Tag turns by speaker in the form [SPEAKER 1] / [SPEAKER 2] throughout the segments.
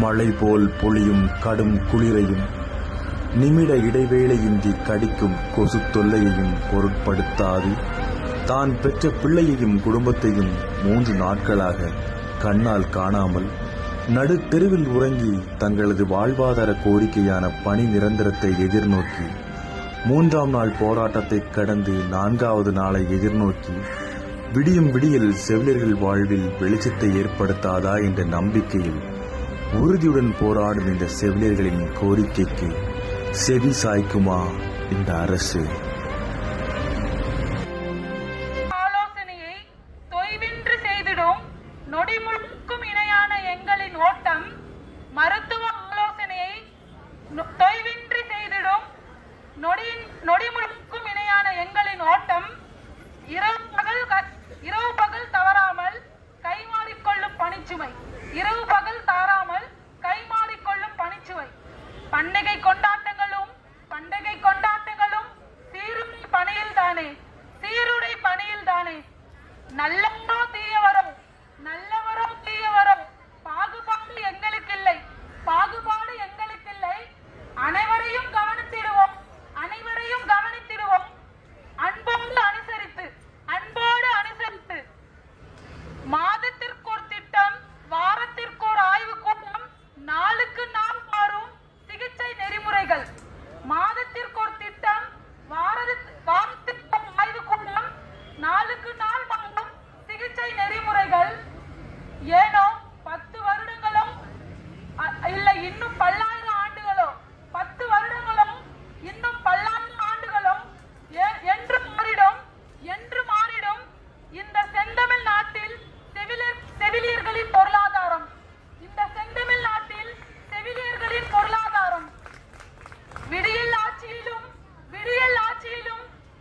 [SPEAKER 1] மழை போல் பொழியும் கடும் குளிரையும் நிமிட இடைவேளையின்றி கடிக்கும் கொசு தொல்லையையும் பொருட்படுத்தாது. தான் பெற்ற பிள்ளையையும் குடும்பத்தையும் மூன்று நாட்களாக கண்ணால் காணாமல் நடுத்தெருவில் உறங்கி தங்களது வாழ்வாதார கோரிக்கையான பணி நிரந்தரத்தை எதிர்நோக்கி மூன்றாம் நாள் போராட்டத்தை கடந்து நான்காவது நாளை எதிர்நோக்கி விடியும் விடியில் செவிலியர்கள் வாழ்வில் வெளிச்சத்தை ஏற்படுத்தாதா என்ற நம்பிக்கையில் உறுதியுடன் போராடும் இந்த செவிலியர்களின் கோரிக்கைக்கு செவி சாய்க்குமா இந்த அரசு?
[SPEAKER 2] செய்திடும் நொடிமுழுக்கும் இணையான எங்களின் ஓட்டம் மருத்துவ ஆலோசனையை இரவு பகல் தாராமல் கைமாறிக்கொள்ளும் பணிச்சுவை. பண்டிகை கொண்டாட்டங்களும் பண்டிகை கொண்டாட்டங்களும் சீருடை பணியில் தானே. சீருடை பணியில் தானே. நல்லவரோ தீயவரோ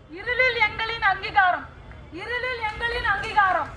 [SPEAKER 2] இருளில் எங்களின் அங்கீகாரம். இருளில் எங்களின் அங்கீகாரம்.